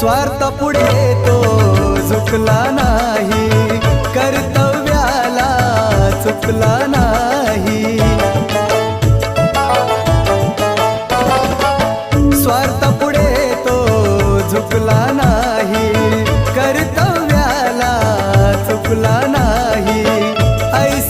स्वार्थ पुढे तो झुकला नाही. कर्तव्याला चुकला नाही. स्वार्थ पुढे तो झुकला नाही. कर्तव्याला चुकला नाही. ऐस